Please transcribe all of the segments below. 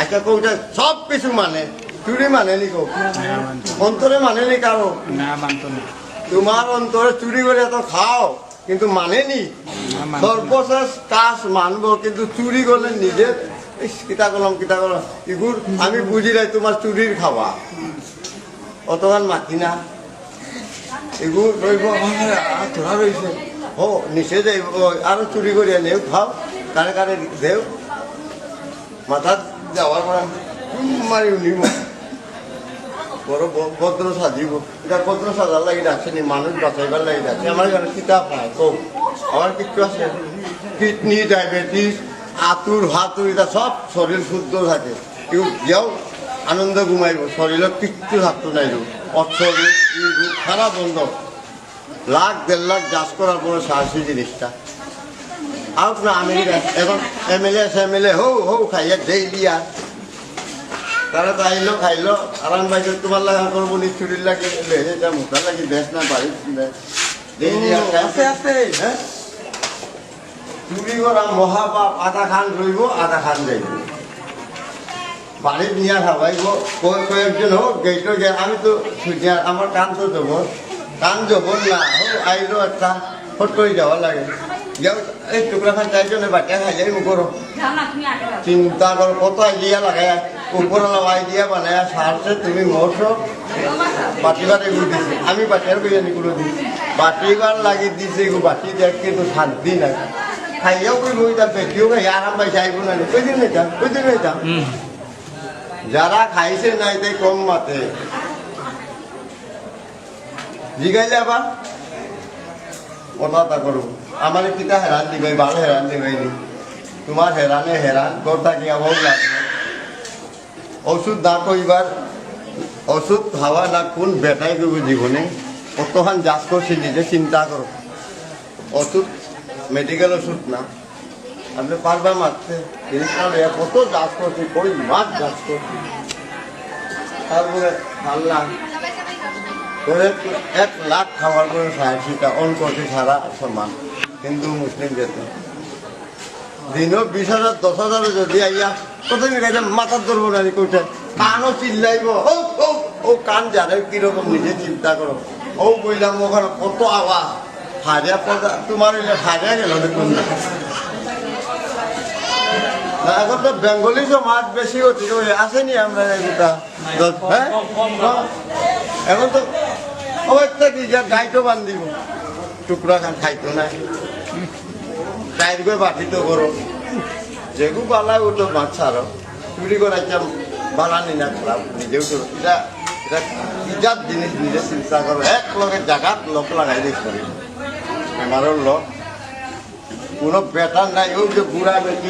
আচ্ছা কৌটা সব কিছু মানে চুরি মানে নি কৌ? অন্তরে মানে নি কারও? না মানতো না। তোমার অন্তরে চুরি করে এত খাও কিন্তু মানে নি। সর্বশেষ কাজ মানবো কিন্তু চুরি করলে নিজে ইস, কিতা করলাম কিতা করলাম ইগুর আমি বুঝি নাই তোমার চুরির খাওয়া। অতগান মাতি না। এগুলো রইব। তোরা রয়েছে ও নিচে যাইব আরও চুরি করিয়া নেও খাও। কানে কানে দেও। মাথাত যাওয়ার পরে মারি নিব বড় ভদ্র সাজিব। এটা ভদ্র সাজার লাগি ডাকছে নি, মানুষ বাঁচাইবার লাগি ডাকছে। আমার কাছে কিতাব নাই কৌ আমার কিচ্ছু আছে। কিডনি, ডায়াবেটিস, আতুর হাতুর এটা সব শরীর শুদ্ধ থাকে। কেউ যেও, আনন্দ ঘুমাইব। শরীরের কিচ্ছু থাকতো নাই রোগ অর্থ সারা বন্ধ। লাখ দেড় লাখ যাচ করার পরে সাহসী জিনিসটা। আর না আমেরিকা এখন M L A M L এ হৌ হৌ খাইয়া ডেইলি আর তারা খাইলো। খাইলো আরাম বাইকে তোমার লাগা করব নি চুরির লাগে এটা মোটা লাগি বেশ না আর আছে আছে হ্যাঁ? চুরি করা মহাপাপ আধা খান রইব আধা খান যাইব বাড়ির নিয়ে খাবাইব কয় কয়েকজন হোক গেইটো গে আমি তো আমার কান তো যাব কান যাব না হোক আইলো একটা ফট করে যাওয়া লাগে। যাও এই টুকরা খান চাইজনে বাটিয়া খাই যাই করো চিন্তা করো কত আইডিয়া বানায় সারছে তুমি মরছো। বাটিবার এগুলো দিছি। আমি বাটিয়ার বিরিয়ানি গুলো দিছি বাটিবার লাগি দিছি এগুলো বাটি দেখ কিন্তু শান্তি নাই। খাইয়াও কই বই তার বেটিও খাই আরাম পাই চাইব না কই দিন এটা? কই দিন এটা? হুম। যারা খাইছে নাই তাই কম মাতে। জিগাইলে আবার? কথা করো। আমার কিতা হেরান দিবে ভালো হেরান দিবে তোমার হেরানে হেরান কথা কি ওষুধ না কইবার, ওষুধ খাওয়া না কোন বেটাই করব জীবনে। কতখান যাচ করছি, নিজে চিন্তা করো। ওষুধ মেডিকেল ওষুধ না। আপনি পারবা মারতে। কত যাচ করছি, কই মাছ যাচ করছি। তারপরে করে এক লাখ খাওয়ার পরে সাহায্যটা অন করছে সারা সমান। হিন্দু, মুসলিম যেত দিনও বিশ হাজার দশ হাজারও যদি আইয়া প্রথমে গাইতে মাথার ধরবো না কইতে কানও চিল্লাইব। ও কান যারে কীরকম নিজে চিন্তা করো ও বললাম ওখানে কত আওয়াজ হারিয়া পড়া তোমার হারিয়া গেল দেখুন এখন তো বেঙ্গলি সমাজ বেশি ওই আসেনি আমরা এগুলা হ্যাঁ এখন তো একটা কি যা গাইতো বান্ধিব? টুকরা খান খাইতো না চাইর করে বাটিত করো যেগু বালা ওটো মাছ ছাড়ো চুরি করাইছাম বালা নি না খারাপ নিজেও করো এটা এটা ইজাত জিনিস নিজে চিন্তা করো এক লগে জাগাত লোক লাগাই দিয়েছে বেমারের লোক কোনো বেটার নাই ও যে বুড়া বেটি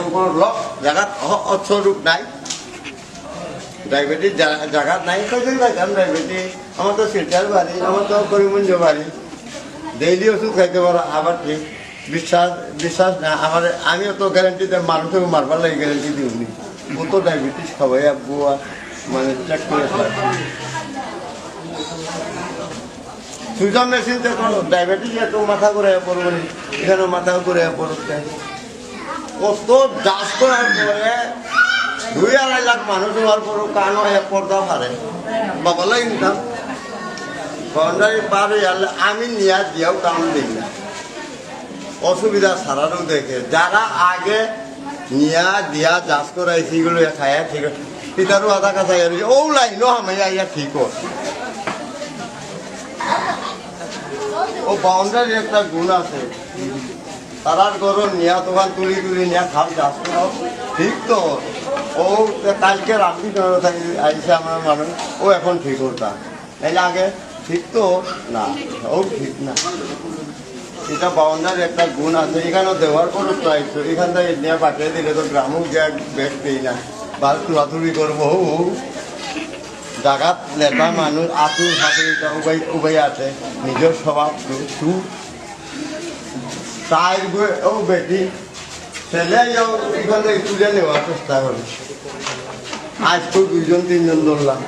ওপর লোক জাগাত অর্থ রূপ নাই ডায়াবেটিস জায়গা নাই কোথায় পাইতাম ডায়াবেটিস আমার তো শিলচার বাড়ি আমার তো করিমগঞ্জ বাড়ি ডেইলি ওষুধ খাইতে পারো আবার ঠিক বিশ্বাস বিশ্বাস না, আমার আমি তো গ্যারান্টি দেয় মানুষকে মারবার লাগে গ্যারান্টি দিইনি। ও তো ডায়াবেটিস খাওয়াই আব্বু মানে চেক করে খায়। সুইজার মেশিন তো ডায়াবেটিস এত মাথা করে পড়ব এখানে মাথা করে পড়তে কত যাচ করার পরে দুই আড়াই লাখ মানুষ হওয়ার পরও কানো এক পর্দা পারে বাবা লাগে বাউন্ডারি পার হয়ে আমি নিয়া দিয়াও কাম দিই না। অসুবিধা সারারও দেখে। যারা আগে নিয়া দিয়া চাষ করাই সেগুলো খায়া ঠিক পিতারও আধা কাছা ও লাইনও হামাইয়া ইয়া ঠিক ও বাউন্ডারি একটা গুণ আছে। তারার ঘর নিয়া দোকান তুলি তুলি নিয়া খাল চাষ করাও ঠিক তো। ও কালকে রাত্রি আইসে আমার মানুষ ও এখন ঠিক হতা নাইলে আগে ঠিক তো? না, ও ঠিক না। এটা বাউন্ডারি একটা গুণ আছে। এখানেও দেওয়ার তো আইসো এখান থেকে নিয়ে পাঠিয়ে দিলে তো গ্রামও গিয়ে বেশ পেই না। বা তুলাতুলি করব জাগাত লেটা মানুষ আতুর হাতুর উবাই উবাই আছে। নিজের স্বভাব তু তাই ও বেটি, ছেলে এখানে তুলে নেওয়ার চেষ্টা করে। আজ তো দুইজন, তিনজন ধরলাম।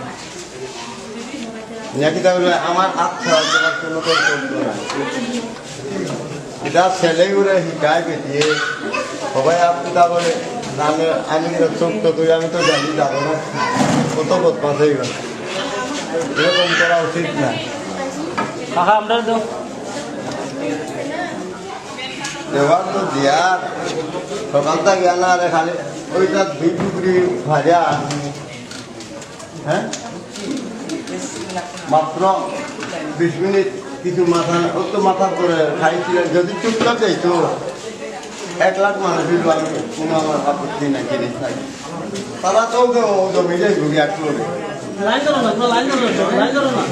নাকি তাহলে আমার হাত করার কোনো কোনো চলতো না এটা ছেলে করে শিকায় বেটিয়ে। সবাই আপনি তারপরে আমি আমি তো চোখ তো তুই আমি তো জানি যাব না কত বদমাস হয়ে গেল? এরকম করা উচিত না আমরা তো দেওয়ার তো সকালটা গিয়া না রে খালি ওইটা দুই টুকরি ভাজা। হ্যাঁ মাত্র বিশ মিনিট। কিছু মাথা ও তো মাথা করে খাইছিলেন, যদি চুপ থাকে তো এক লাখ মানুষের আমি কোনো আমার আপত্তি নাই জিনিস নাই তারা তো জমি যাই ঘুরি একটু লাইন ধরো না লাইন ধরো না, লাইন ধরো না।